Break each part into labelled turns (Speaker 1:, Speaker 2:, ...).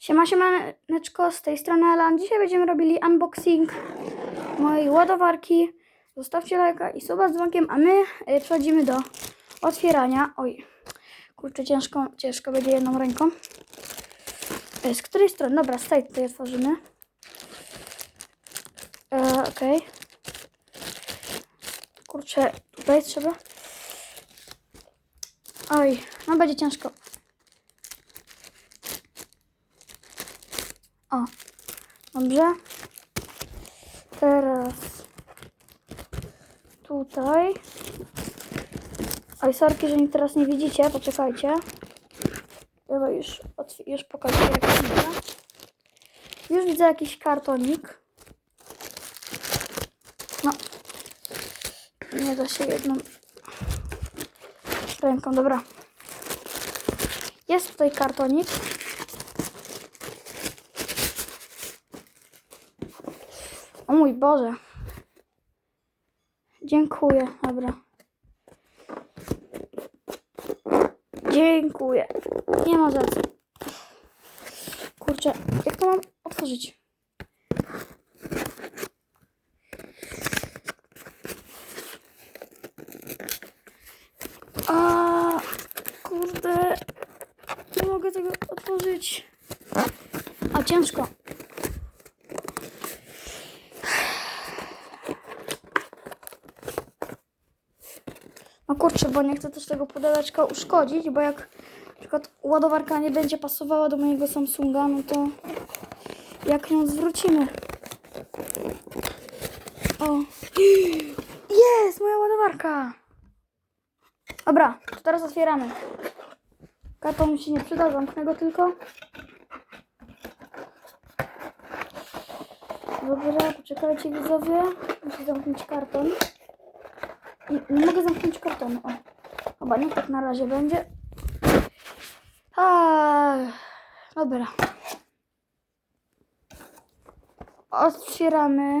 Speaker 1: Siema, siemaneczko, z tej strony Alan. Dzisiaj będziemy robili unboxing mojej ładowarki. Zostawcie lajka i suba z dzwonkiem, a my y, przechodzimy do otwierania. Oj, kurczę, ciężko, ciężko będzie jedną ręką. Y, Z której strony? Dobra, z tej tutaj otworzymy. E, Okej. Kurczę, tutaj trzeba. Oj, no będzie ciężko. O, dobrze. Teraz tutaj. Oj, sorki, że mi teraz nie widzicie, poczekajcie. Chyba już, już pokażę jak wygląda. Już widzę jakiś kartonik. No. Nie da się jedną ręką, dobra. Jest tutaj kartonik. O mój Boże. Dziękuję, dobra. Dziękuję. Nie ma za co. Kurczę, jak to mam otworzyć? A kurde. Nie mogę tego otworzyć. A ciężko. No kurczę, bo nie chcę też tego pudełeczka uszkodzić, bo jak na przykład ładowarka nie będzie pasowała do mojego Samsunga, no to jak ją zwrócimy? O! Jest! Moja ładowarka! Dobra, to teraz otwieramy. Karton mi się nie przyda, zamknę go tylko. Dobra, poczekajcie widzowie. Muszę zamknąć karton. Nie, nie mogę zamknąć kartonu. O. Chyba nie tak na razie będzie. A, dobra. Otwieramy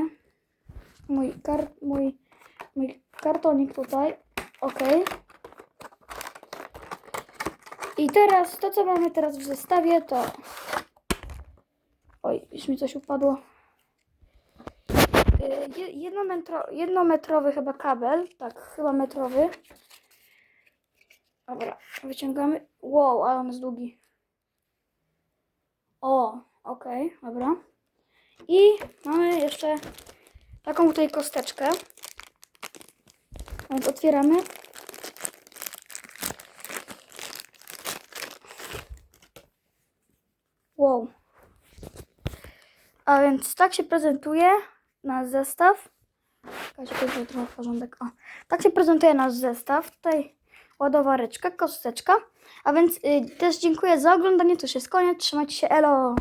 Speaker 1: mój, kar, mój, mój kartonik tutaj. Ok. I teraz to, co mamy teraz w zestawie, to. Oj, już mi coś upadło. Je- Jednometro, jednometrowy chyba kabel. Tak, chyba metrowy. Dobra, wyciągamy. Wow, ale on jest długi. O, okej, dobra. I mamy jeszcze taką tutaj kosteczkę. Więc otwieramy. Wow. A więc tak się prezentuje nasz zestaw. Tutaj trochę porządek. O. Tak się prezentuje nasz zestaw. Tutaj ładowareczka, kosteczka. A więc y, też dziękuję za oglądanie. To już jest koniec. Trzymajcie się. Elo!